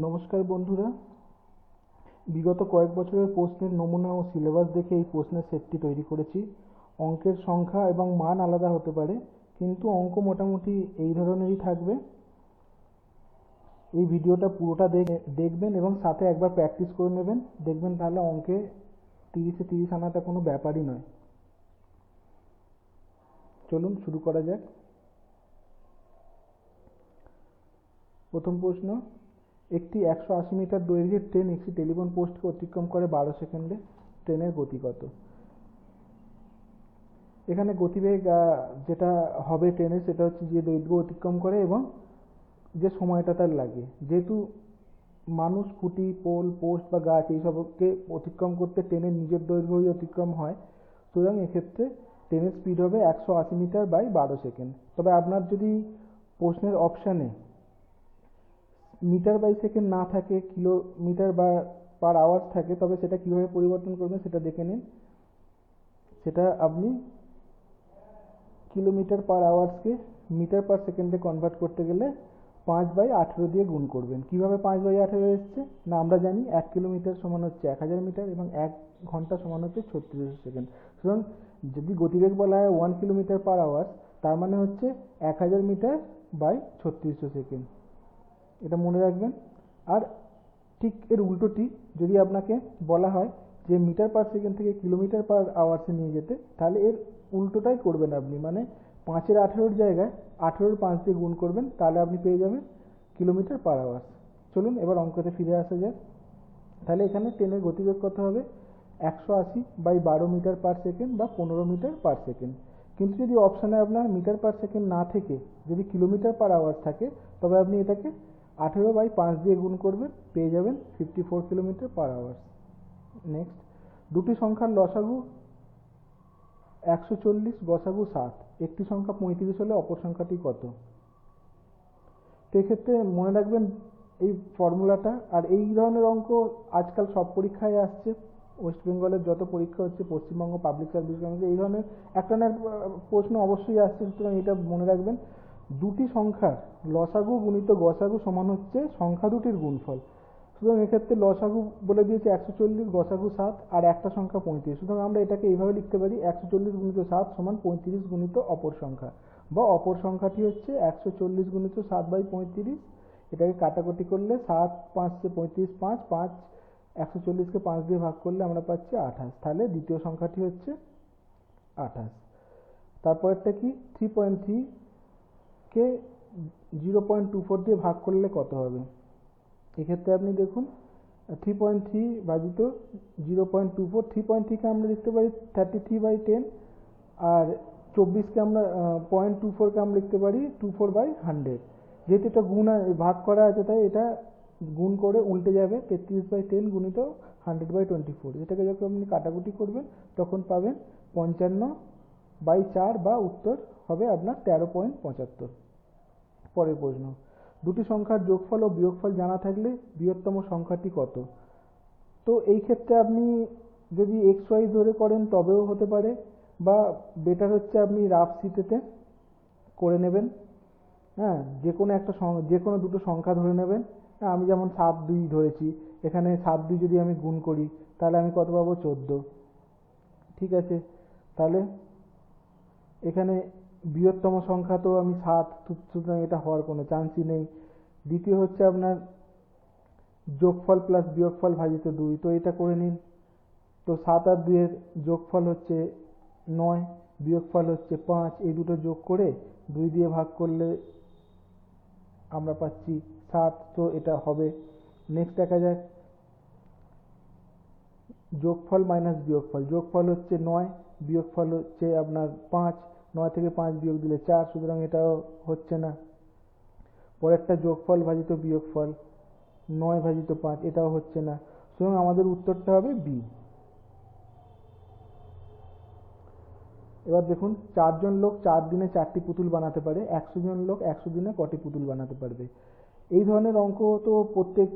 নমস্কার বন্ধুরা। বিগত কয়েক বছরের প্রশ্নের নমুনা ও সিলেবাস দেখে এই প্রশ্নের সেটটি তৈরি করেছি। অঙ্কের সংখ্যা এবং মান আলাদা হতে পারে, কিন্তু অঙ্ক মোটামুটি এই ধরনেরই থাকবে। এই ভিডিওটা পুরোটা দেখবেন এবং সাথে একবার প্র্যাকটিস করে নেবেন। দেখবেন তাহলে অঙ্কে তিরিশে তিরিশ আনাটা কোনো ব্যাপারই নয়। চলুন শুরু করা যাক। প্রথম প্রশ্ন একটি একশো আশি মিটার দৈর্ঘ্যের ট্রেন একটি টেলিফোন পোস্টকে অতিক্রম করে বারো সেকেন্ডে ট্রেনের গতি কত? এখানে গতিবেগ যেটা হবে ট্রেনের সেটা হচ্ছে যে দৈর্ঘ্য অতিক্রম করে এবং যে সময়টা তার লাগে। যেহেতু মানুষ খুঁটি পোল, পোস্ট বা গাছ এইসবকে অতিক্রম করতে ট্রেনের নিজের দৈর্ঘ্যই অতিক্রম হয়, সুতরাং এক্ষেত্রে ট্রেনের স্পিড হবে একশো আশি মিটার বাই বারো সেকেন্ড। তবে আপনার যদি প্রশ্নের অপশানে মিটার বাই সেকেন্ড না থাকে, কিলোমিটার বা পার আওয়ার্স থাকে, তবে সেটা কীভাবে পরিবর্তন করবেন সেটা দেখে নিন। সেটা আপনি কিলোমিটার পার আওয়ার্সকে মিটার পার সেকেন্ডে কনভার্ট করতে গেলে পাঁচ বাই আঠেরো দিয়ে গুণ করবেন। কীভাবে পাঁচ বাই আঠেরো এসছে? না, আমরা জানি এক কিলোমিটার সমান হচ্ছে এক হাজার মিটার এবং এক ঘণ্টা সমান হচ্ছে ছত্রিশ সেকেন্ড। সুতরাং যদি গতিবেগ বলা হয় ওয়ান কিলোমিটার পার আওয়ার্স তার মানে হচ্ছে এক হাজার মিটার বাই ছত্রিশশো সেকেন্ড। এটা মনে রাখবেন। আর ঠিক এর উল্টোটি, যদি আপনাকে বলা হয় যে মিটার পার সেকেন্ড থেকে কিলোমিটার পার আওয়ার্সে নিয়ে যেতে, তাহলে এর উল্টোটাই করবেন আপনি। মানে পাঁচের আঠেরোর জায়গায় আঠেরোর পাঁচ দিয়ে গুণ করবেন, তাহলে আপনি পেয়ে যাবেন কিলোমিটার পার আওয়ার্স। চলুন এবার অঙ্কতে ফিরে আসা যাক। তাহলে এখানে ট্রেনের গতিবেগ কত হবে? একশো আশি বাই বারো মিটার পার সেকেন্ড বা পনেরো মিটার পার সেকেন্ড। কিন্তু যদি অপশানে আপনার মিটার পার সেকেন্ড না থেকে যদি কিলোমিটার পার আওয়ার্স থাকে, তবে আপনি এটাকে আঠেরো বাই পাঁচ দিয়ে গুণ করবেন, পেয়ে যাবেন fifty four kilometre per hours next দুটি সংখ্যার লসাগু একশো চল্লিশ গসাগু সাত। একটি সংখ্যা পঁয়ত্রিশ হলে অপর সংখ্যাটি কত? তো এক্ষেত্রে মনে রাখবেন এই ফর্মুলাটা, আর এই ধরনের অঙ্ক আজকাল সব পরীক্ষায় আসছে। ওয়েস্ট বেঙ্গলের যত পরীক্ষা হচ্ছে, পশ্চিমবঙ্গ পাবলিক সার্ভিস কমিশন এই ধরনের একটা না প্রশ্ন অবশ্যই আসছে, সুতরাং এটা মনে রাখবেন। দুটি সংখ্যার লসাগু গুণিত গসাগু সমান হচ্ছে সংখ্যা দুটির গুণফল। সুতরাং এক্ষেত্রে লসাগু বলে দিয়েছে একশো চল্লিশ, গসাগু সাত আর একটা সংখ্যা পঁয়ত্রিশ। সুতরাং আমরা এটাকে এইভাবে লিখতে পারি, একশো চল্লিশ গুণিত সাত সমান পঁয়ত্রিশ গুণিত অপর সংখ্যা। বা অপর সংখ্যাটি হচ্ছে একশো চল্লিশ গুণিত সাত বাই পঁয়ত্রিশ। এটাকে কাটাকুটি করলে সাত পাঁচশো পঁয়ত্রিশ পাঁচ পাঁচ একশো চল্লিশকে পাঁচ দিয়ে ভাগ করলে আমরা পাচ্ছি আঠাশ। তাহলে দ্বিতীয় সংখ্যাটি হচ্ছে আঠাশ। তারপরেরটা কি? থ্রি পয়েন্ট থ্রি কে জিরো পয়েন্ট টু ফোর দিয়ে ভাগ করলে কত হবে? এক্ষেত্রে আপনি দেখুন থ্রি পয়েন্ট থ্রি ভাজিত zero point two four three point থ্রিকে আমরা লিখতে পারি থার্টি থ্রি বাই টেন আর চব্বিশকে আমরা পয়েন্ট টু ফোরকে আমরা লিখতে পারি টু ফোর বাই হান্ড্রেড যেহেতু এটা গুণ ভাগ করা আছে, তাই এটা গুণ করে উল্টে যাবে তেত্রিশ বাই টেন গুণিত হান্ড্রেড বাই টোয়েন্টি ফোর এটাকে যখন আপনি কাটাকুটি করবেন, তখন পাবেন পঞ্চান্ন বাই চার বা উত্তর হবে আপনার তেরো পয়েন্ট পঁচাত্তর। পরের প্রশ্ন, দুটি সংখ্যার যোগফল ও বিয়োগফল জানা থাকলে বৃহত্তম সংখ্যাটি কত? তো এই ক্ষেত্রে আপনি যদি এক্স ওয়াই ধরে করেন তবেও হতে পারে, বা বেটার হচ্ছে আপনি রাফ সিটেতে করে নেবেন। হ্যাঁ যে কোনো একটা যে কোনো দুটো সংখ্যা ধরে নেবেন। হ্যাঁ আমি যেমন সাত দুই ধরেছি, এখানে সাত দুই যদি আমি গুণ করি, তাহলে আমি কত পাবো? চোদ্দ। ঠিক আছে? তাহলে এখানে বৃহত্তম সংখ্যা তো আমি সাত, সুতরাং এটা হওয়ার কোনো চান্সই নেই। দ্বিতীয় হচ্ছে আপনার যোগফল প্লাস বিয়োগফল ভাজিত দুই, তো এটা করে নিন। তো সাত আর দুইয়ের যোগফল হচ্ছে নয়, বিয়োগফল হচ্ছে পাঁচ, এই দুটো যোগ করে দুই দিয়ে ভাগ করলে আমরা পাচ্ছি সাত, তো এটা হবে। নেক্সট দেখা যাক। যোগফল মাইনাস বিয়োগফল, যোগফল হচ্ছে নয় বিয়োগফল হচ্ছে আপনার পাঁচ, নয় থেকে পাঁচ বিয়োগ দিলে চার, সুতরাং এটাও হচ্ছে না। পরেরটা যোগফল ভাজিত বিয়োগফল, নয় ভাজিত পাঁচ, এটাও হচ্ছে না। সুতরাং আমাদের উত্তরটা হবে বি এবার দেখুন, চারজন লোক চার দিনে চারটি পুতুল বানাতে পারে, একশো জন লোক একশো দিনে কটি পুতুল বানাতে পারবে। এই ধরনের অঙ্ক তো প্রত্যেক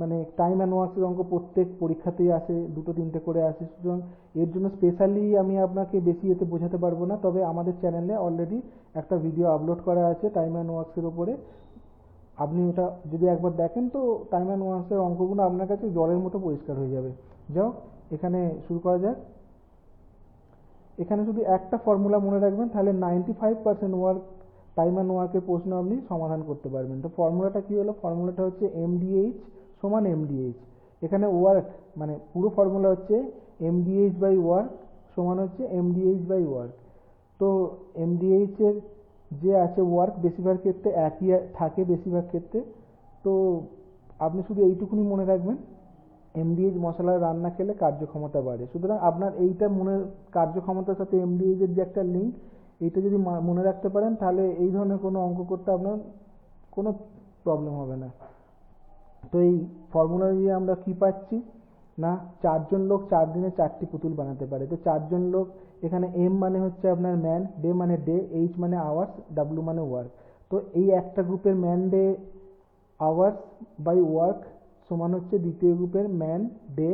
মানে টাইম অ্যান্ড ওয়ার্কসের অঙ্ক প্রত্যেক পরীক্ষাতেই আসে, দুটো তিনটে করে আসে। সুতরাং এর জন্য স্পেশালি আমি আপনাকে বেশি এতে বোঝাতে পারব না, তবে আমাদের চ্যানেলে অলরেডি একটা ভিডিও আপলোড করা আছে টাইম অ্যান্ড ওয়ার্কসের ওপরে আপনি ওটা যদি একবার দেখেন তো টাইম অ্যান্ড ওয়ান্সের অঙ্কগুলো আপনার কাছে জলের মতো পরিষ্কার হয়ে যাবে। যাও, এখানে শুরু করা যাক। এখানে যদি একটা ফর্মুলা মনে রাখবেন, তাহলে ninety five percent work time and ওয়ার্কের প্রশ্ন আপনি সমাধান করতে পারবেন। তো ফর্মুলাটা কী হলো? ফর্মুলাটা হচ্ছে এমডিএইচ সমান এমডিএইচ এখানে ওয়ার্ক মানে পুরো ফর্মুলা হচ্ছে এমডিএইচ বাই ওয়ার্ক সমান হচ্ছে এমডিএইচ বাই ওয়ার্ক তো এমডিএইচ এর যে আছে ওয়ার্ক বেশিরভাগ ক্ষেত্রে একই থাকে বেশিরভাগ ক্ষেত্রে। তো আপনি শুধু এইটুকুনি মনে রাখবেন এমডিএইচ মশলা রান্না খেলে কার্যক্ষমতা বাড়ে। সুতরাং আপনার এইটা মনে, কার্যক্ষমতার সাথে এমডিএইচ এর যে একটা লিঙ্ক এইটা যদি মনে রাখতে পারেন, তাহলে এই ধরনের কোনো অঙ্ক করতে আপনার কোনো প্রবলেম হবে না। তো এই ফর্মুলা দিয়ে আমরা কি পাচ্ছি? না, চারজন লোক চার দিনে চারটি পুতুল বানাতে পারে। তো চারজন লোক, এখানে এম মানে হচ্ছে আপনার ম্যান ডে মানে ডে এইচ মানে আওয়ার্স ডাব্লু মানে ওয়ার্ক তো এই একটা গ্রুপের man day hours by work সমান হচ্ছে দ্বিতীয় গ্রুপের man day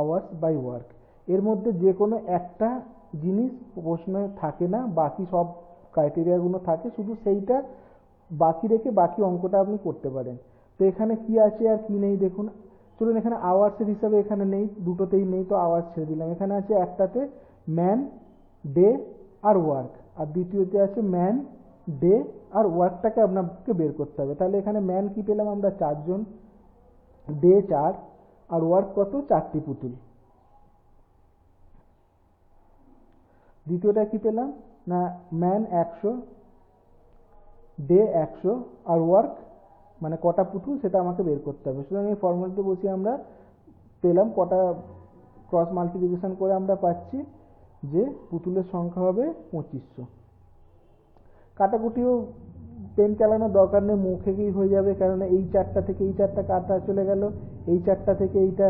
hours by work এর মধ্যে যে কোনো একটা জিনিস প্রশ্নে থাকে না, বাকি সব ক্রাইটেরিয়াগুলো থাকে, শুধু সেইটা বাকি রেখে বাকি অঙ্কটা আপনি করতে পারেন। তো এখানে কি আছে আর কি নেই দেখুন। চলুন এখানে আওয়ার্সের হিসাবে এখানে নেই, দুটোতেই নেই, তো আওয়ার্স ছেড়ে দিলাম। এখানে আছে একটাতে ম্যান ডে আর ওয়ার্ক আর দ্বিতীয়তে আছে ম্যান ডে আর ওয়ার্কটাকে আপনাকে বের করতে হবে। তাহলে এখানে ম্যান কি পেলাম আমরা? চারজন। ডে চার, আর ওয়ার্ক কত? চারটি পুতুল। দ্বিতীয়টা কি পেলাম? না ম্যান একশো ডে একশো, আর ওয়ার্ক মানে কটা পুতুল সেটা আমাকে বের করতে হবে। সুতরাং এই ফর্মুলাতে বসিয়ে আমরা পেলাম, কটা ক্রস মাল্টিপ্লিকেশন করে আমরা পাচ্ছি যে পুতুলের সংখ্যা হবে পঁচিশশো। কাটাকুটিও পেন চালানোর দরকার নেই মুখেই হয়ে যাবে কারণ এই চারটা থেকে এই চারটা কাটা চলে গেল, এই চারটা থেকে এইটা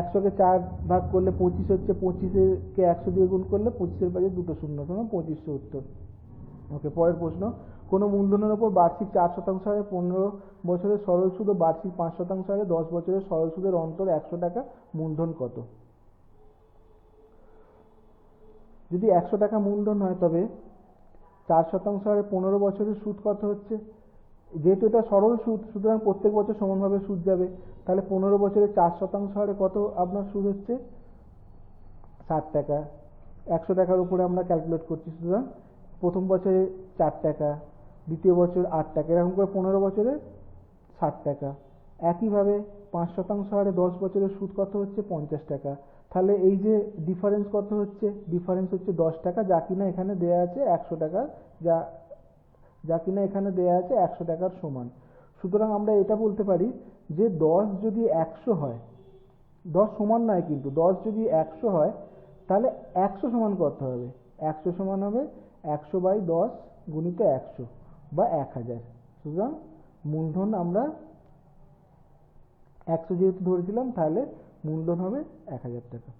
একশোকে চার ভাগ করলে পঁচিশ হচ্ছে, পঁচিশকে একশো দিয়ে গুণ করলে পঁচিশের পাশে দুটো শূন্য শূন্য পঁচিশশো উত্তর। ওকে, পরের প্রশ্ন কোনো মূলধনের ওপর বার্ষিক চার শতাংশ হারে, পনেরো বছরের সরল সুদ ও বার্ষিক পাঁচ শতাংশ হারে, দশ বছরের সরল সুদের অন্তর একশো টাকা মূলধন কত? যদি একশো টাকা মূলধন হয় তবে চার শতাংশ হারে পনেরো বছরের সুদ কত হচ্ছে? যেহেতু এটা সরল সুদ, সুতরাং প্রত্যেক বছর সমানভাবে সুদ যাবে। তাহলে পনেরো বছরে চার শতাংশ হারে কত আপনার সুদ হচ্ছে? ষাট টাকা। একশো টাকার উপরে আমরা ক্যালকুলেট করছি, সুতরাং প্রথম বছরে চার টাকা দ্বিতীয় বছর আট টাকা, এরকম করে পনেরো বছরে ষাট টাকা। একইভাবে পাঁচ শতাংশ হারে দশ বছরের সুদ কত হচ্ছে? পঞ্চাশ টাকা। তাহলে এই যে ডিফারেন্স কত হচ্ছে? ডিফারেন্স হচ্ছে দশ টাকা, যা কিনা এখানে দেয়া আছে একশো টাকা, যা যা কিনা এখানে দেয়া আছে একশো টাকার সমান। সুতরাং আমরা এটা বলতে পারি যে দশ যদি একশো হয়, দশ সমান নয় কিন্তু, দশ যদি একশো হয়, তাহলে একশো সমান করতে হবে। একশো সমান হবে, একশো বাই দশ গুণিত একশো। বা এক হাজার। সুতরাং মূলধন আমরা একশো যেহেতু ধরেছিলাম, তাহলে মূলধন হবে এক হাজার টাকা।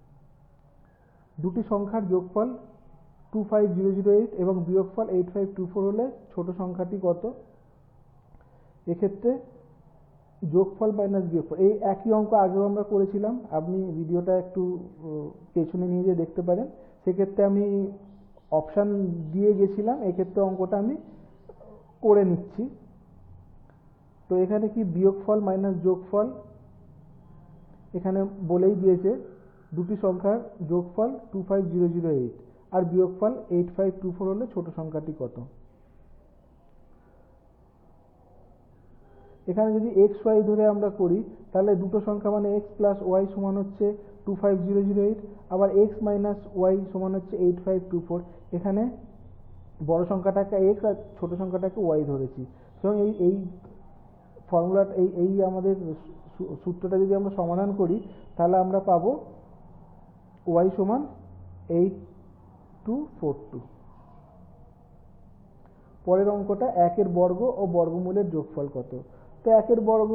দুটি সংখ্যার যোগফল two five zero zero eight এবং বিয়োগফল এইট ফাইভ টু ফোর হলে ছোট সংখ্যাটি কত? এক্ষেত্রে যোগফল মাইনাস বিয়োগফল। এই একই অঙ্ক আগেও আমরা করেছিলাম। আপনি ভিডিওটা একটু পেছনে নিয়ে যেয়ে দেখতে পারেন। সেক্ষেত্রে আমি অপশান দিয়ে গেছিলাম। এক্ষেত্রে অঙ্কটা আমি করে নিচ্ছি। তো এখানে কি বিয়োগফল মাইনাস যোগফল? এখানে বলেই দিয়েছে দুটি সংখ্যার যোগফল two five zero zero eight আর বিয়োগফল এইট ফাইভ টু ফোর হলে ছোট সংখ্যাটি কত? এখানে যদি এক্স ওয়াই ধরে আমরা করি, তাহলে দুটো সংখ্যা মানে এক্স প্লাস ওয়াই সমান হচ্ছে two five zero zero eight আবার এক্স মাইনাস ওয়াই সমান হচ্ছে এইট ফাইভ টু ফোর এখানে বড় সংখ্যাটাকে এক্স আর ছোট সংখ্যাটাকে ওয়াই ধরেছি। সুতরাং এই এই ফর্মুলা এই এই আমাদের সূত্রটা যদি আমরা সমাধান করি, তাহলে আমরা পাবো ওয়াই সমান এইট টু ফোর টু পরের অঙ্কটা একের বর্গ ও বর্গমূলের যোগফল কত? তো একের বর্গ,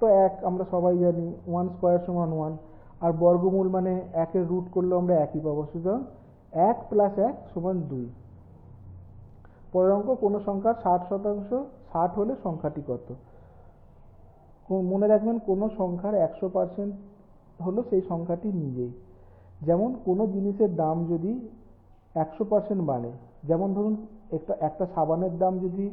তো এক আমরা সবাই জানি ওয়ান স্কোয়ার সমান ওয়ান আর বর্গমূল মানে একের রুট করলেও আমরা একই পাবো। সুতরাং এক প্লাস এক সমান দুই। পরের অঙ্ক, কোনো সংখ্যার ষাট শতাংশ, ষাট হলে সংখ্যাটি কত? মনে রাখবেন, কোনো সংখ্যার একশো পার্সেন্ট হলো সেই সংখ্যাটি নিজেই। যেমন কোনো জিনিসের দাম যদি একশো পার্সেন্ট বাড়ে, যেমন ধরুন একটা একটা সাবানের দাম যদি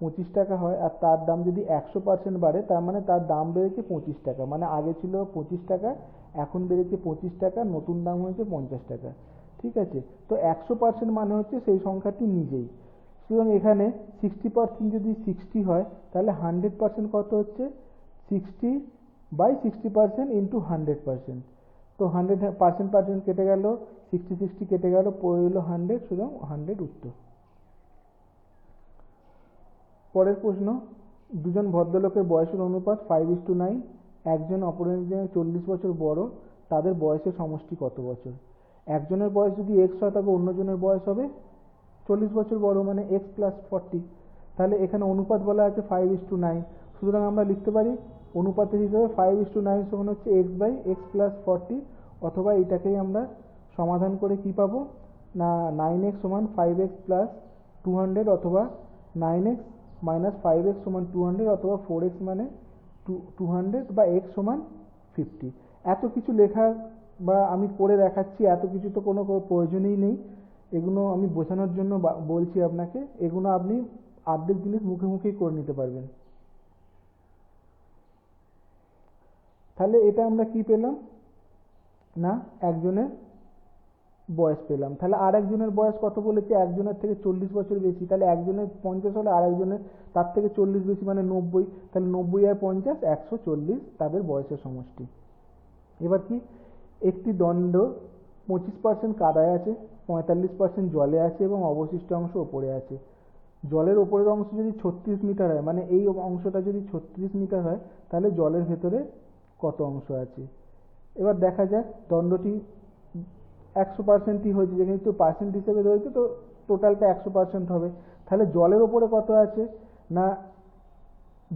পঁচিশ টাকা হয় আর তার দাম যদি একশো পার্সেন্ট বাড়ে, তার মানে তার দাম বেড়েছে পঁচিশ টাকা। মানে আগে ছিল পঁচিশ টাকা, এখন বেড়েছে পঁচিশ টাকা, নতুন দাম হয়েছে পঞ্চাশ টাকা। ঠিক আছে? তো একশো পার্সেন্ট মানে হচ্ছে সেই সংখ্যাটি নিজেই। সুতরাং এখানে সিক্সটি পার্সেন্ট যদি সিক্সটি হয়, তাহলে হান্ড্রেড পার্সেন্ট কত হচ্ছে? Sixty by sixty percent into hundred percent তো হান্ড্রেড পার্সেন্ট পার্সেন্ট কেটে গেল সিক্সটি সিক্সটি কেটে গেল, পড়ে রইল হান্ড্রেড সুতরাং হান্ড্রেড উত্তর। পরের প্রশ্ন, দুজন ভদ্রলোকের বয়সের অনুপাত ফাইভ ইস টু নাইন একজন অপরের চল্লিশ বছর বড়, তাদের বয়সের সমষ্টি কত বছর? একজনের বয়স যদি এক্স হয়, তবে অন্যজনের বয়স হবে চল্লিশ বছর বড় মানে এক্স প্লাস ফর্টি তাহলে এখানে অনুপাত বলা আছে ফাইভ ইস টু নাইন সুতরাং আমরা লিখতে পারি অনুপাতের হিসাবে ফাইভ ইস টু নাইন সমান হচ্ছে X by X plus forty অথবা এটাকেই আমরা সমাধান করে কি পাবো? না নাইন এক্স সমান five X plus two hundred অথবা nine X minus five X সমান টু হান্ড্রেড অথবা ফোর এক্স মানে টু টু হান্ড্রেড বা এক্স সমান ফিফটি এত কিছু লেখা বা আমি করে দেখাচ্ছি, এত কিছু তো কোনো প্রয়োজনই নেই। এগুলো আমি বোঝানোর জন্য বলছি আপনাকে, এগুলো আপনি আর্ধেক জিনিস মুখে মুখেই করে নিতে পারবেন। তাহলে এটা আমরা কি পেলাম? না, একজনের বয়স পেলাম। তাহলে আর একজনের বয়স কত বলেছে? একজনের থেকে চল্লিশ বছর বেশি। তাহলে একজনের পঞ্চাশ হলে আর একজনের তার থেকে চল্লিশ বেশি মানে নব্বই। তাহলে নব্বই আর পঞ্চাশ, একশো চল্লিশ তাদের বয়সের সমষ্টি। এবার কি? একটি দণ্ড পঁচিশ পার্সেন্ট কাদায় আছে। পঁয়তাল্লিশ পার্সেন্ট জলে আছে এবং অবশিষ্ট অংশ ওপরে আছে। জলের ওপরের অংশ যদি ছত্রিশ মিটার হয় মানে এই অংশটা যদি ছত্রিশ মিটার হয়, তাহলে জলের ভেতরে কত অংশ আছে? এবার দেখা যাক, দণ্ডটি একশো পার্সেন্টই হয়েছে, যেখানে যেহেতু পার্সেন্ট হিসেবে রয়েছে, তো টোটালটা একশো পার্সেন্ট হবে। তাহলে জলের ওপরে কত আছে? না,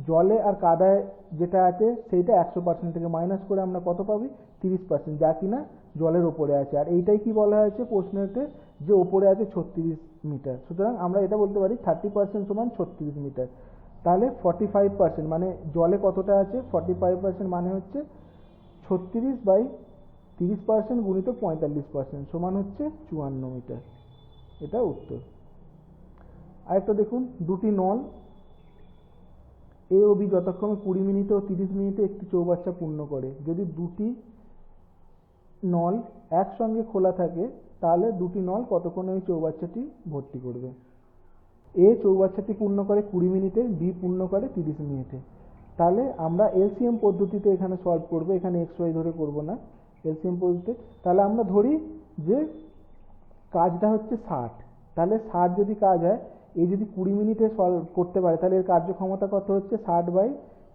জলে আর কাদায় যেটা আছে, সেইটা একশো পার্সেন্ট থেকে মাইনাস করে আমরা কত পাবি? তিরিশ পার্সেন্ট যা কিনা জলের ওপরে আছে। আর এইটাই কি বলা হয়েছে প্রশ্নেতে? যে ওপরে আছে ছত্রিশ মিটার। সুতরাং আমরা এটা বলতে পারি থার্টি পার্সেন্ট সমান ছত্রিশ মিটার। তাহলে ফর্টি ফাইভ পার্সেন্ট মানে জলে কতটা আছে? ফর্টি ফাইভ পার্সেন্ট মানে হচ্ছে ছত্রিশ বাই তিরিশ পার্সেন্ট গুণিত পঁয়তাল্লিশ পার্সেন্ট সমান হচ্ছে চুয়ান্ন মিটার। এটা উত্তর। আরেকটা দেখুন, দুটি নল। এ ও বি যথাক্রমে কুড়ি মিনিটে ও তিরিশ মিনিটে একটি চৌবাচ্চা পূর্ণ করে। যদি দুটি নল একসঙ্গে খোলা থাকে, তাহলে দুটি নল কতক্ষণে ওই চৌবাচ্চাটি ভর্তি করবে? এ চৌবাচ্চাটি পূর্ণ করে কুড়ি মিনিটে, বি পূর্ণ করে তিরিশ মিনিটে। তাহলে আমরা এলসিএম পদ্ধতিতে এখানে সলভ করব, এখানে এক্স ওয়াই ধরে করব না, এলসিএম পদ্ধতিতে। তাহলে আমরা ধরি যে কাজটা হচ্ছে ষাট। তাহলে ষাট যদি কাজ হয় এই যদি কুড়ি মিনিটে সলভ করতে পারে, তাহলে এর কার্যক্ষমতা কত হচ্ছে? ষাট বাই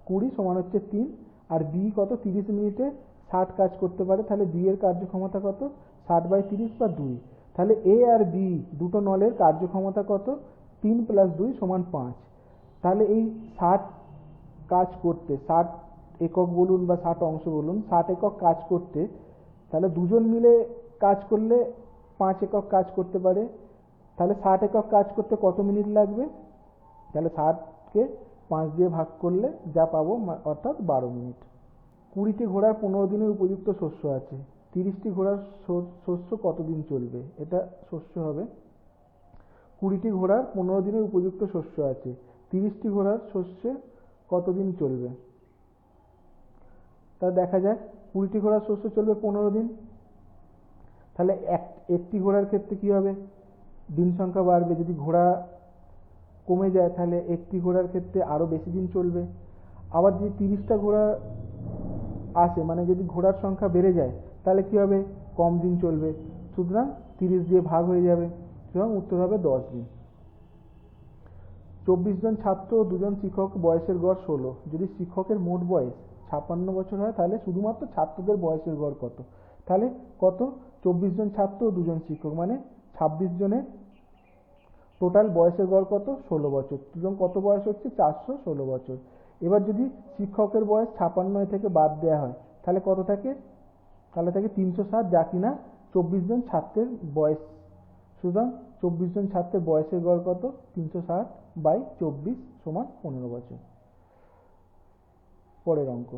কুড়ি সমান হচ্ছে তিন, আর বি কত? তিরিশ মিনিটে ষাট কাজ করতে পারে, তাহলে বি এর কার্যক্ষমতা কত? ষাট বাই তিরিশ বা দুই। তাহলে এ আর বি দুটো নলের কার্যক্ষমতা কত? তিন প্লাস দুই সমান পাঁচ। তাহলে এই ষাট কাজ করতে ষাট একক বলুন বা ষাট অংশ বলুন ষাট একক কাজ করতে, তাহলে দুজন মিলে কাজ করলে পাঁচ একক কাজ করতে পারে। তাহলে ষাট একক কাজ করতে কত মিনিট লাগবে? তাহলে ষাটকে পাঁচ দিয়ে ভাগ করলে যা পাবো, অর্থাৎ বারো মিনিট। কুড়িটি ঘোড়ার পনেরো দিনের উপযুক্ত শস্য আছে। তিরিশটি ঘোড়ার শস্য কতদিন চলবে? এটা শস্য হবে। কুড়িটি ঘোড়ার পনেরো দিনের উপযুক্ত শস্য আছে। তিরিশটি ঘোড়ার শস্যে কতদিন চলবে? তা দেখা যাক। কুড়িটি ঘোড়ার শস্য চলবে পনেরো দিন। তাহলে এক একটি ঘোড়ার ক্ষেত্রে কি হবে? দিন সংখ্যা বাড়বে। যদি ঘোড়া কমে যায়, তাহলে একটি ঘোড়ার ক্ষেত্রে আরও বেশি দিন চলবে। আবার যদি তিরিশটা ঘোড়া আসে মানে যদি ঘোড়ার সংখ্যা বেড়ে যায়, তাহলে কি হবে? কম দিন চলবে। সুতরাং তিরিশ দিয়ে ভাগ হয়ে যাবে। সুতরাং উত্তর হবে দশ দিন। চব্বিশ জন ছাত্র, দুজন শিক্ষক, বয়সের গড় ষোলো। যদি শিক্ষকের মোট বয়স ছাপ্পান্ন বছর হয়, তাহলে শুধুমাত্র ছাত্রদের বয়সের গড় কত? তাহলে কত? চব্বিশ জন ছাত্র, দুজন শিক্ষক মানে ছাব্বিশ জনের টোটাল বয়সের গড় কত? ষোলো বছর। সুতরাং কত বয়স হচ্ছে? চারশো ষোলো বছর। এবার যদি শিক্ষকের বয়স ছাপান্ন থেকে বাদ দেওয়া হয়, তাহলে কত থাকে? তাহলে থাকে তিনশো ষাট, যা কিনা চব্বিশ জন ছাত্রের বয়স। সুতরাং চব্বিশ জন ছাত্রের বয়সের গড় কত? তিনশো ষাট বাই চব্বিশ সমান পনেরো বছর। পরের অঙ্ক।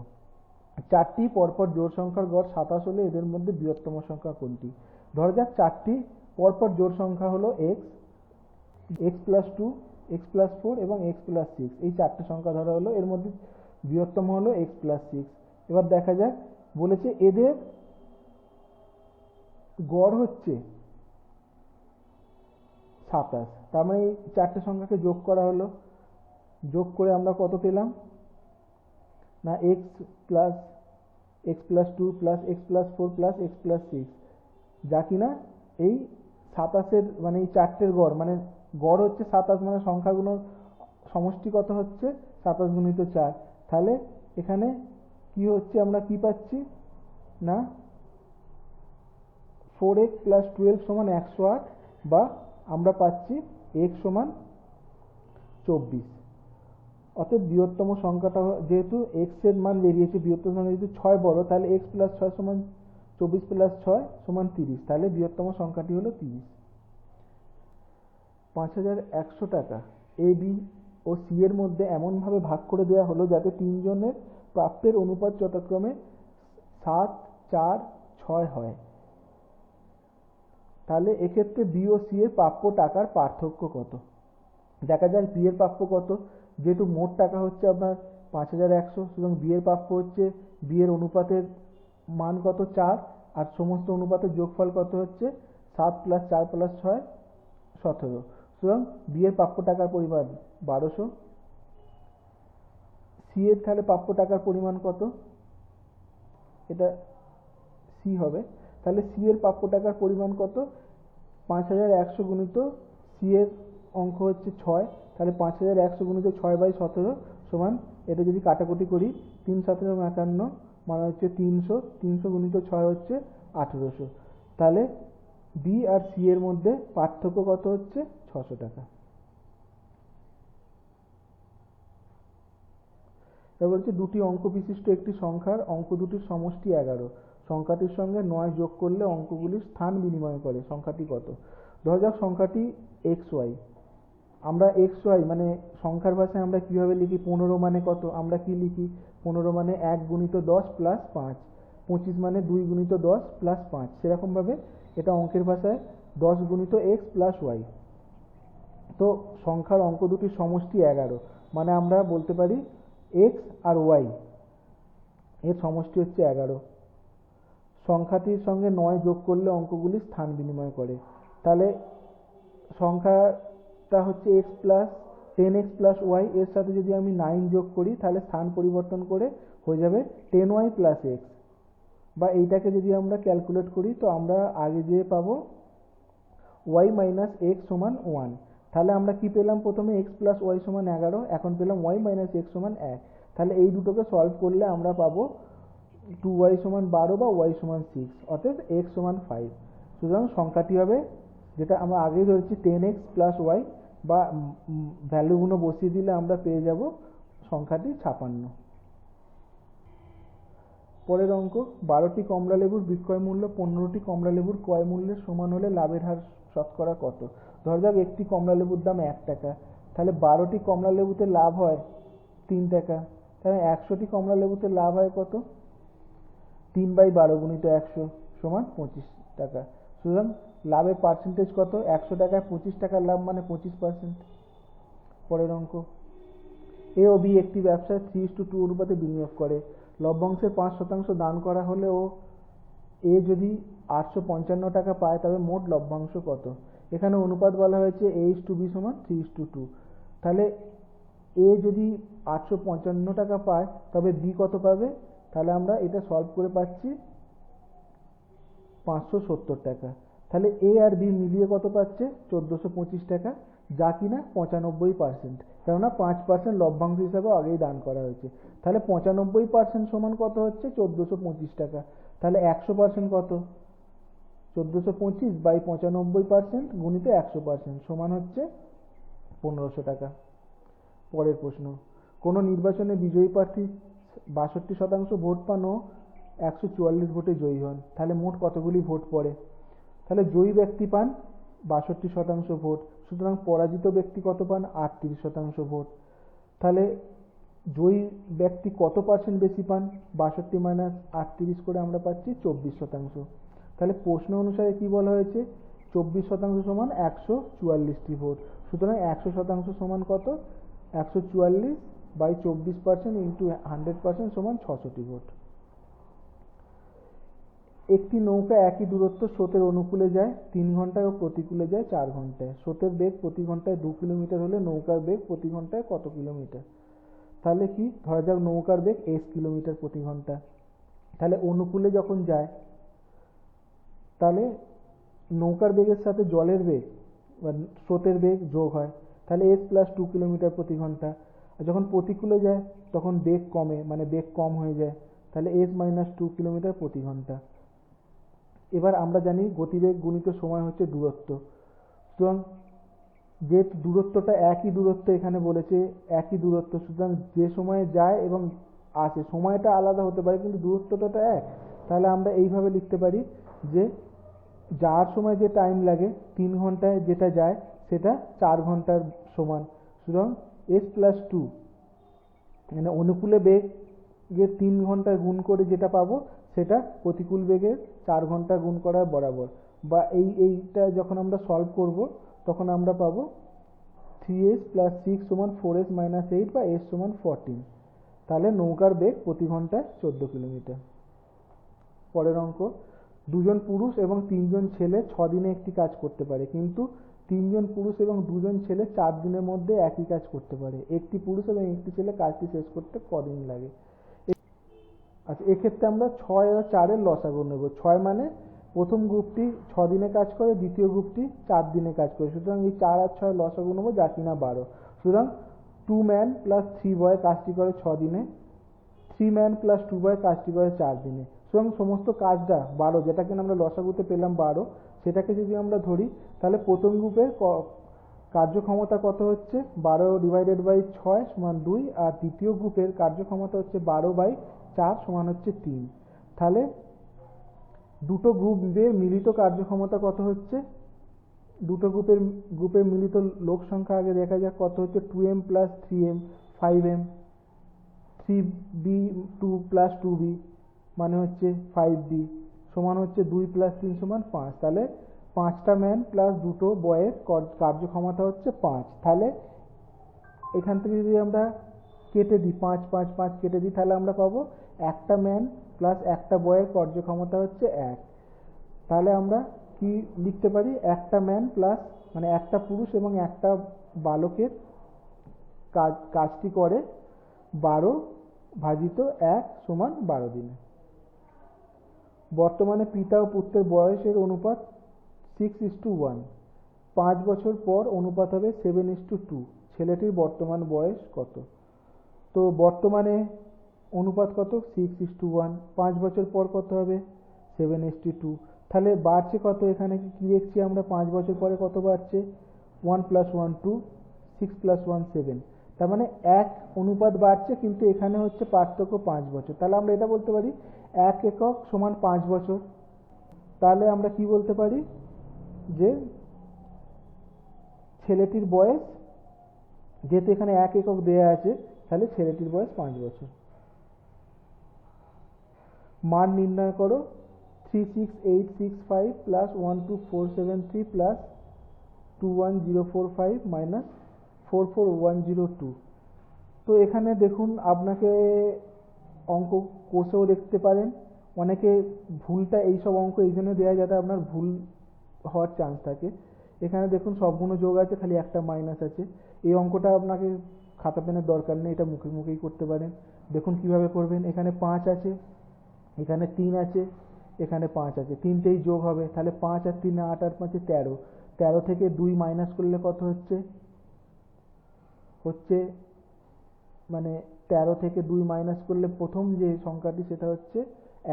চারটি পরপর জোড় সংখ্যার গড় সাতাশ হলে এদের মধ্যে বৃহত্তম সংখ্যা কোনটি? ধরা যাক চারটি, পরপর জোড় সংখ্যা হলো X X plus two X plus four এবং এক্স প্লাস সিক্স এই চারটে সংখ্যা ধরা হলো। এর মধ্যে বৃহত্তম হলো এক্স প্লাস সিক্স এবার দেখা যাক। বলেছে এদের গড় হচ্ছে সাতাশ। তার মানে এই চারটে সংখ্যাকে যোগ করা হলো। যোগ করে আমরা কত পেলাম? না X plus X plus two plus X plus four plus X plus six যা কিনা এই সাতাশের মানে এই চারটের গড় মানে গড় হচ্ছে সাতাশ মানে সংখ্যাগুলোর সমষ্টি কত হচ্ছে সাতাশ গুণিত চার। তাহলে এখানে কি হচ্ছে আমরা কি পাচ্ছি? না ফোর এক্স প্লাস টুয়েলভ সমান একশো আট বা আমরা পাচ্ছি এক্স সমান চব্বিশ। অতএব বৃহত্তম সংখ্যাটা যেহেতু এক্সের মান বেরিয়েছে, বৃহত্তম সংখ্যা যেহেতু ছয় বড়, তাহলে এক্স প্লাস ছয় সমান চব্বিশ প্লাস ছয় সমান তিরিশ। তাহলে বৃহত্তম সংখ্যাটি হলো তিরিশ। পাঁচ হাজার একশো টাকা। এ বি ও সি এর মধ্যে এমনভাবে ভাগ করে দেওয়া হলো যাতে তিনজনের প্রাপ্যের অনুপাত যথাক্রমে সাত, চার, ছয় হয়। তাহলে এক্ষেত্রে বি ও সি এর প্রাপ্য টাকার পার্থক্য কত? দেখা যাক বি এর প্রাপ্য কত। যেহেতু মোট টাকা হচ্ছে আপনার পাঁচ হাজার একশো, সুতরাং বি এর প্রাপ্য হচ্ছে বি এর অনুপাতের মান কত? চার। আর সমস্ত অনুপাতের যোগফল কত হচ্ছে? সাত প্লাস চার প্লাস ছয়, সতেরো। সুতরাং বি এর প্রাপ্য টাকার পরিমাণ বারোশো। সি এর তাহলে প্রাপ্য টাকার পরিমাণ কত? এটা সি হবে। তাহলে সি এর প্রাপ্য টাকার পরিমাণ কত? পাঁচ হাজার একশো গুণিত সি এর অঙ্ক হচ্ছে ছয়। তাহলে পাঁচ হাজার একশো গুণিত ছয় বাই সতেরো সমান, এটা যদি কাটাকুটি করি, তিন সতেরো একান্ন মানে হচ্ছে তিনশো। তিনশো গুণিত ছয় হচ্ছে আঠেরোশো। তাহলে বি আর সি এর মধ্যে পার্থক্য কত হচ্ছে? ছশো টাকা। এবার বলছে দুটি অঙ্ক বিশিষ্ট একটি সংখ্যার, অঙ্ক দুটির সমষ্টি এগারো। সংখ্যাটির সঙ্গে নয় যোগ করলে অঙ্কগুলির স্থান বিনিময় করে। সংখ্যাটি কত? ধরা যাক সংখ্যাটি এক্স ওয়াই আমরা এক্স ওয়াই মানে সংখ্যার ভাষায় আমরা কীভাবে লিখি? পনেরো মানে কত? আমরা কি লিখি? পনেরো মানে এক গুণিত দশ প্লাস পাঁচ। পঁচিশ মানে দুই গুণিত দশ প্লাস পাঁচ। সেরকমভাবে এটা অঙ্কের ভাষায় দশ গুণিত এক্স প্লাস ওয়াই তো সংখ্যার অঙ্ক দুটির সমষ্টি এগারো। মানে আমরা বলতে পারি এক্স আর ওয়াই এর সমষ্টি হচ্ছে এগারো। সংখ্যাটির সঙ্গে নয় যোগ করলে অঙ্কগুলি স্থান বিনিময় করে। তাহলে সংখ্যাটা হচ্ছে X plus ten X plus Y এর সাথে যদি আমি নাইন যোগ করি, তাহলে স্থান পরিবর্তন করে হয়ে যাবে টেন ওয়াই প্লাস এক্স বা এইটাকে যদি আমরা ক্যালকুলেট করি, তো আমরা আগে যেয়ে পাবো ওয়াই মাইনাস এক্স সমান ওয়ান তাহলে আমরা কি পেলাম? প্রথমে এক্স প্লাস ওয়াই সমান এগারো, এখন পেলাম ওয়াই মাইনাস এক্স সমান এক। তাহলে এই দুটোকে সলভ করলে আমরা পাবো টু ওয়াই সমান বারো বা ওয়াই সমান সিক্স অর্থাৎ এক্স সমান ফাইভ সুতরাং সংখ্যাটি হবে, যেটা আমরা আগেই ধরেছি টেন এক্স প্লাস ওয়াই বা ভ্যালুগুলো বসিয়ে দিলে আমরা পেয়ে যাব সংখ্যাটি ছাপান্ন। পরের অঙ্ক, বারোটি কমলা লেবুর বিক্রয় মূল্য পনেরোটি কমলা লেবুর ক্রয় মূল্যের সমান হলে লাভের হার শতকরা কত? ধরা যাক একটি কমলা লেবুর দাম এক টাকা। তাহলে বারোটি কমলা লেবুতে লাভ হয় তিন টাকা। তাহলে একশোটি কমলা লেবুতে লাভ হয় কত? তিন বাই বারো গুণিত একশো সমান পঁচিশ টাকা। সুতরাং লাভের পার্সেন্টেজ কত? একশো টাকায় পঁচিশ টাকার লাভ মানে পঁচিশ পার্সেন্ট পরের অঙ্ক। এ ও বি একটি ব্যবসায় থ্রি টু টু অনুপাতে বিনিয়োগ করে। লভ্যাংশের পাঁচ শতাংশ দান করা হলেও এ যদি আটশো পঞ্চান্ন টাকা পায়, তবে মোট লভ্যাংশ কত? এখানে অনুপাত বলা হয়েছে এ ইস টু বি সমান থ্রি ইস টু টু তাহলে এ যদি আটশো পঞ্চান্ন টাকা পায়, তবে বি কত পাবে? তাহলে আমরা এটা সলভ করে পাচ্ছি পাঁচশো সত্তর টাকা। তাহলে এ আর বি মিলিয়ে কত পাচ্ছে? চোদ্দোশো পঁচিশ টাকা, যা কিনা পঁচানব্বই পার্সেন্ট কেননা পাঁচ পার্সেন্ট লভ্যাংশ হিসাবে আগেই দান করা হয়েছে। তাহলে পঁচানব্বই পার্সেন্ট সমান কত হচ্ছে? চোদ্দোশো পঁচিশ টাকা। তাহলে একশো পার্সেন্ট কত? চোদ্দোশো পঁচিশ বাই পঁচানব্বই পার্সেন্ট গুণিত একশো পার্সেন্ট সমান হচ্ছে পনেরোশো টাকা। পরের প্রশ্ন, কোনো নির্বাচনে বিজয়ী প্রার্থী বাষট্টি শতাংশ ভোট পান ও একশো চুয়াল্লিশ ভোটে জয়ী হন? তাহলে মোট কতগুলি ভোট পড়ে? তাহলে জয়ী ব্যক্তি পান বাষট্টি শতাংশ ভোট, সুতরাং পরাজিত ব্যক্তি কত পান? আটত্রিশ শতাংশ ভোট। তাহলে জয়ী ব্যক্তি কত পার্সেন্ট বেশি পান? বাষট্টি মাইনাস আটত্রিশ করে আমরা পাচ্ছি চব্বিশ শতাংশ। তাহলে প্রশ্ন অনুসারে কি বলা হয়েছে? চব্বিশ শতাংশ সমান একশো চুয়াল্লিশটি ভোট। সুতরাং একশো শতাংশ সমান কত? একশো চুয়াল্লিশ বাই চব্বিশ পার্সেন্ট ইন্টু হান্ড্রেড পার্সেন্ট সমান ছষট্টি ভোল্ট একটি নৌকা একই দূরত্ব স্রোতের অনুকূলে যায়, তিন ঘন্টায় ও প্রতিকূলে যায় চার ঘন্টায়। স্রোতের বেগ প্রতি ঘন্টায় দু কিলোমিটার হলে নৌকার বেগ প্রতি ঘন্টায় কত কিলোমিটার? তাহলে কি? ধরা যাক নৌকার বেগ এস কিলোমিটার প্রতি ঘণ্টা তাহলে অনুকূলে যখন যায় তাহলে নৌকার বেগের সাথে জলের বেগ বা স্রোতের বেগ যোগ হয়। তাহলে এস প্লাস টু কিলোমিটার প্রতি ঘণ্টা। আর যখন প্রতিকূলে যায়, তখন বেগ কমে মানে বেগ কম হয়ে যায়। তাহলে এস মাইনাস টু কিলোমিটার প্রতি ঘণ্টা। এবার আমরা জানি গতিবেগ গুণিত সময় হচ্ছে দূরত্ব। সুতরাং যে দূরত্বটা একই দূরত্ব এখানে বলেছে, একই দূরত্ব। সুতরাং যে সময়ে যায় এবং আসে, সময়টা আলাদা হতে পারে, কিন্তু দূরত্বটা এক। তাহলে আমরা এইভাবে লিখতে পারি যে যাওয়ার সময় যে টাইম লাগে, তিন ঘন্টায় যেটা যায়, সেটা চার ঘণ্টার সমান। সুতরাং এস প্লাস টু মানে অনুকূলে বেগ যে তিন ঘণ্টা গুণ করে যেটা পাবো, সেটা প্রতিকূল বেগের চার ঘণ্টা গুণ করার বরাবর। বা এই, এইটা যখন আমরা সলভ করব, তখন আমরা পাবো থ্রি এস প্লাস সিক্স সমান ফোর এস মাইনাস এইট বা এস সমান ফোরটিন তাহলে নৌকার বেগ প্রতি ঘন্টায় চোদ্দ কিলোমিটার। পরের অঙ্ক দুজন পুরুষ এবং তিনজন ছেলে ছ দিনে একটি কাজ করতে পারে। কিন্তু তিনজন পুরুষ এবং দুজন ছেলে চার দিনের মধ্যে একই কাজ করতে পারে। একটি পুরুষ এবং একটি ছেলে কাজটি শেষ করতে কদিন লাগে? আচ্ছা এক্ষেত্রে আমরা ছয় ও চারের লসাগু নেব। ছয় মানে প্রথম গ্রুপটি ছ দিনে কাজ করে, দ্বিতীয় গ্রুপটি চার দিনে কাজ করে। সুতরাং এই চার আর ছয় লসাগু নেব যা কিনা বারো। সুতরাং two man plus three boy কাজটি করে ছ দিনে three man plus two boy কাজটি করে চার দিনে সুতরাং সমস্ত কাজটা বারো যেটা কিনা আমরা লসাগুতে পেলাম বারো, সেটাকে যদি আমরা ধরি, তাহলে প্রথম গ্রুপের কার্যক্ষমতা কত হচ্ছে? বারো ডিভাইডেড বাই ছয় সমান দুই, আর দ্বিতীয় গ্রুপের কার্যক্ষমতা হচ্ছে বারো বাই চার সমান হচ্ছে তিন। তাহলে দুটো গ্রুপের মিলিত কার্যক্ষমতা কত হচ্ছে? দুটো গ্রুপের গ্রুপের মিলিত লোক সংখ্যা আগে দেখা যাক কত হচ্ছে। Two M plus three M five M three B two plus two B মানে হচ্ছে ফাইভ বি সমান হচ্ছে দুই প্লাস তিন সমান পাঁচ। তাহলে পাঁচটা ম্যান প্লাস দুটো বয়ের কার্যক্ষমতা হচ্ছে পাঁচ। তাহলে এখান থেকে যদি আমরা কেটে দিই, পাঁচ পাঁচ পাঁচ কেটে দিই, তাহলে আমরা পাবো একটা ম্যান প্লাস একটা বয়ের কার্যক্ষমতা হচ্ছে এক। তাহলে আমরা কি লিখতে পারি? একটা ম্যান প্লাস মানে একটা পুরুষ এবং একটা বালকের কাজ কাজটি করে বারো ভাজিত এক সমান বারো দিনে। বর্তমানে পিতা ও পুত্রের বয়সের অনুপাত সিক্স ইস টু ওয়ান পাঁচ বছর পর অনুপাত হবে সেভেন ইস টু টু ছেলেটির বর্তমান বয়স কত? তো বর্তমানে অনুপাত কত? সিক্স ইস টু ওয়ান পাঁচ বছর পর কত হবে? সেভেন ইস টু টু তাহলে বাড়ছে কত এখানে? কি দেখছি আমরা? পাঁচ বছর পরে কত বাড়ছে? One plus one two six plus one seven তার মানে এক অনুপাত বাড়ছে, কিন্তু এখানে হচ্ছে পার্থক্য পাঁচ বছর। তাহলে আমরা এটা বলতে পারি এক একক সমান পাঁচ বছর। তাহলে আমরা কি বলতে পারি? যে ছেলেটির বয়স, যেহেতু এখানে এক একক দেয়া আছে, তাহলে ছেলেটির বয়স পাঁচ বছর। মান নির্ণয় করো। Three six eight six five plus one two four seven three plus two one zero four five minus four four one zero two তো এখানে দেখুন, আপনাকে অঙ্ক কষেও দেখতে পারেন। অনেকে ভুলটা এইসব অঙ্ক এই জন্য দেওয়া যাতে আপনার ভুল হওয়ার চান্স থাকে। এখানে দেখুন সবগুলো যোগ আছে, খালি একটা মাইনাস আছে। এই অঙ্কটা আপনাকে খাতা পেনের দরকার নেই, এটা মুখে মুখেই করতে পারেন। দেখুন কীভাবে করবেন, এখানে পাঁচ আছে, এখানে তিন আছে, এখানে পাঁচ আছে। তিনটেই যোগ হবে, তাহলে পাঁচ আর তিন, আট আর পাঁচে তেরো। তেরো থেকে দুই মাইনাস করলে কত হচ্ছে? হচ্ছে মানে তেরো থেকে দুই মাইনাস করলে প্রথম যে সংখ্যাটি সেটা হচ্ছে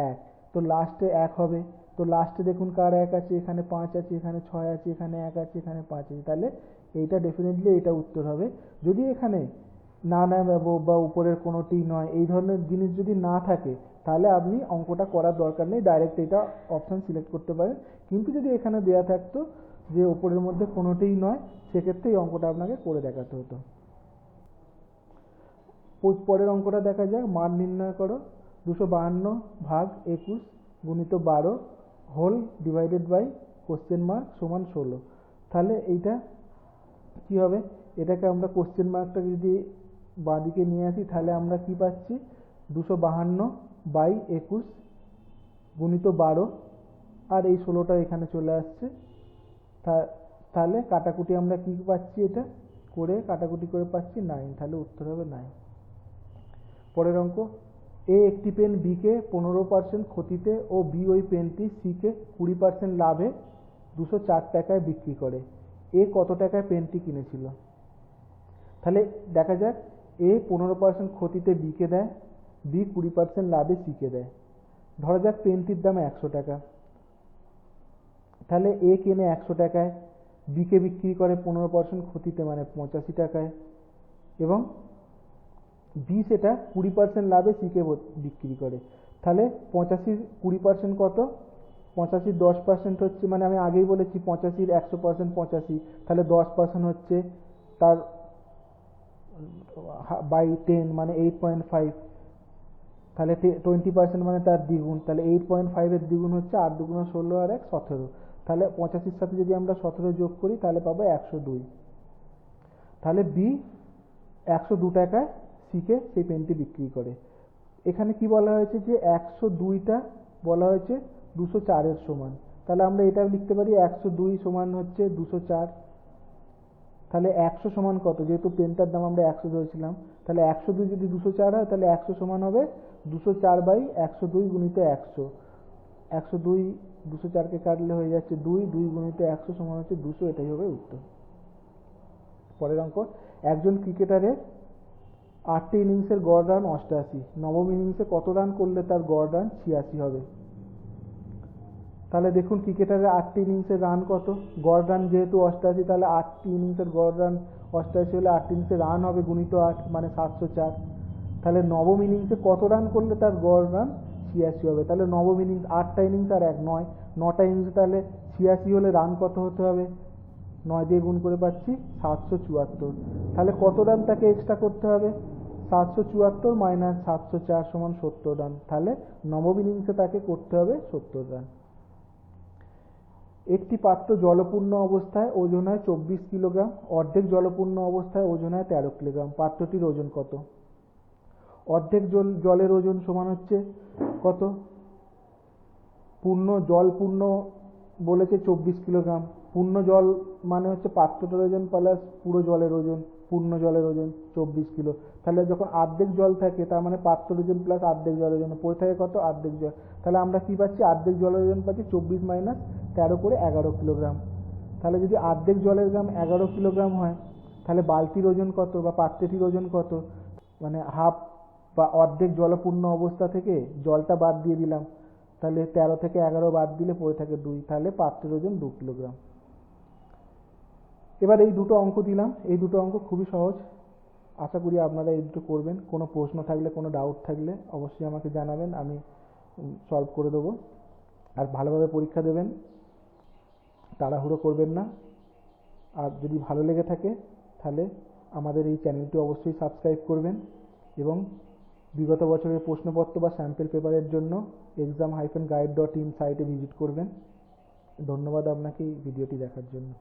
এক। তো লাস্টে এক হবে। তো লাস্টে দেখুন কার এক আছে? এখানে পাঁচ আছে, এখানে ছয় আছে, এখানে এক আছে, এখানে পাঁচ আছে। তাহলে এইটা ডেফিনেটলি এটা উত্তর হবে। যদি এখানে না না বা উপরের কোনোটি নয়, এই ধরনের জিনিস যদি না থাকে, তাহলে আপনি অঙ্কটা করার দরকার নেই। ডাইরেক্ট এটা অপশান সিলেক্ট করতে পারেন। কিন্তু যদি এখানে দেয়া থাকতো যে ওপরের মধ্যে কোনোটিই নয়, সেক্ষেত্রে এই অঙ্কটা আপনাকে করে দেখাতে হতো। পরের অঙ্কটা দেখা যাক, মান নির্ণয় করো। দুশো বাহান্ন ভাগ একুশ গুণিত বারো whole divided by question mark সমান ষোলো। তাহলে এইটা কি হবে? এটাকে আমরা কোশ্চেন মার্কটাকে যদি বাঁদিকে নিয়ে আসি, তাহলে আমরা কি পাচ্ছি? দুশো বাহান্ন বাই একুশ গুণিত বারো। আর এই ষোলোটা এখানে চলে আসছে। তাহলে কাটাকুটি আমরা কি পাচ্ছি এটা? করে কাটাকুটি করে পাচ্ছি নাইন। তাহলে উত্তর হবে নাইন। পরের অঙ্ক এ একটি পেন বিকে পনেরো পার্সেন্ট ক্ষতিতে ও বি ওই পেনটি সিকে কুড়ি পার্সেন্ট লাভে দুশো চার টাকায় বিক্রি করে। এ কত টাকায় পেনটি কিনেছিল? তাহলে দেখা যাক এ পনেরো পার্সেন্ট ক্ষতিতে বিকে দেয় বি কুড়ি পার্সেন্ট লাভে সিকে দেয়। ধরা যাক পেনটির দাম একশো টাকা। তাহলে এ কেনে একশো টাকায় বিকে বিক্রি করে পনেরো পার্সেন্ট ক্ষতিতে মানে পঁচাশি টাকায়। এবং বি সেটা কুড়ি পার্সেন্ট লাভে সিকে বিক্রি করে। তাহলে পঁচাশির কুড়ি পার্সেন্ট কত? পঁচাশির দশ পার্সেন্ট হচ্ছে মানে আমি আগেই বলেছি পঁচাশির একশো পার্সেন্ট পঁচাশি। তাহলে দশ পার্সেন্ট হচ্ছে তার বাই টেন মানে এইট পয়েন্ট ফাইভ তাহলে টোয়েন্টি পার্সেন্ট মানে তার দ্বিগুণ। তাহলে এইট পয়েন্ট ফাইভের দ্বিগুণ হচ্ছে আট দুগুণ ষোলো আর এক সতেরো। তাহলে পঁচাশির সাথে যদি আমরা সতেরো যোগ করি, তাহলে পাবো একশো দুই। তাহলে বি একশো দু টাকায় সিকে সেই পেনটি বিক্রি করে। এখানে কি বলা হয়েছে যে একশো দুইটা বলা হয়েছে, দুশো চারের সমান। তাহলে আমরা এটা লিখতে পারি, একশো দুই সমান হচ্ছে দুশো চার। তাহলে একশো সমান কত? যেহেতু পেনটার দাম আমরা একশো ধরেছিলাম, তাহলে একশো দুই যদি দুশো চার হয়, তাহলে একশো সমান হবে দুশো চার বাই একশো দুই গুণিত একশো। একশো দুই দুশো চারকে কাটলে হয়ে যাচ্ছে দুই দুই গুণিত একশো সমান হচ্ছে দুশো, এটাই হবে উত্তর। পরের অঙ্ক, একজন ক্রিকেটারের আটটি ইনিংসের গড় রান অষ্টআশি নবম ইনিংসে কত রান করলে তার গড় রান ছিয়াশি হবে? তাহলে দেখুন ক্রিকেটারের আটটি ইনিংসের রান কত? গড় রান যেহেতু অষ্টআশি তাহলে আটটি ইনিংসের গড় রান অষ্টআশি হলে আটটি ইনিংসে রান হবে গুণিত আট মানে সাতশো চার। তাহলে নবম ইনিংসে কত রান করলে তার গড় রান ছিয়াশি হবে? তাহলে নবম ইনিংস, আটটা ইনিংস আর এক, নয়। নটা ইনিংসে তাহলে ছিয়াশি হলে রান কত হতে হবে? নয় দিয়ে গুণ করে পাচ্ছি সাতশো চুয়াত্তর। তাহলে কত রান তাকে এক্সট্রা করতে হবে? সাতশো চুয়াত্তর মাইনাস সাতশো চার সমান সত্তর রান। তাহলে নবম ইনিংসে তাকে করতে হবে সত্তর রান। একটি পাত্র জলপূর্ণ অবস্থায় ওজন হয় চব্বিশ কিলোগ্রাম, অর্ধেক জলপূর্ণ অবস্থায় ওজন হয় তেরো কিলোগ্রাম। পাত্রটির ওজন কত? অর্ধেক জল, জলের ওজন সমান হচ্ছে কত? পূর্ণ জল, পূর্ণ বলেছে চব্বিশ কিলোগ্রাম। পূর্ণ জল মানে হচ্ছে পাত্রটার ওজন প্লাস পুরো জলের ওজন। পূর্ণ জলের ওজন চব্বিশ কিলো। তাহলে যখন অর্ধেক জল থাকে, তার মানে পাত্রের ওজন প্লাস অর্ধেক জলের ওজন, পড়ে থাকে কত? অর্ধেক জল। তাহলে আমরা কি পাচ্ছি? অর্ধেক জলের ওজন পাচ্ছি চব্বিশ মাইনাস তেরো করে এগারো কিলোগ্রাম। তাহলে যদি অর্ধেক জলের গ্রাম এগারো কিলোগ্রাম হয়, তাহলে বালতির ওজন কত বা পাত্রটির ওজন কত? মানে হাফ বা অর্ধেক জলপূর্ণ অবস্থা থেকে জলটা বাদ দিয়ে দিলাম। তাহলে তেরো থেকে এগারো বাদ দিলে পড়ে থাকে দুই। তাহলে পাত্রের ওজন দু কিলোগ্রাম। এবার এই দুটো অঙ্ক দিলাম। এই দুটো অঙ্ক খুবই সহজ। আশা করি আপনারা এই দুটো করবেন। কোনো প্রশ্ন থাকলে, কোনো ডাউট থাকলে অবশ্যই আমাকে জানাবেন। আমি সলভ করে দেবো। আর ভালোভাবে পরীক্ষা দেবেন। তাড়াহুড়ো করবেন না। আর যদি ভালো লেগে থাকে, তাহলে আমাদের এই চ্যানেলটি অবশ্যই সাবস্ক্রাইব করবেন এবং বিগত বছরের প্রশ্নপত্র বা স্যাম্পল পেপারের জন্য exam hyphen guide dot in সাইটে ভিজিট করবেন। ধন্যবাদ আপনাকে এই ভিডিওটি দেখার জন্য।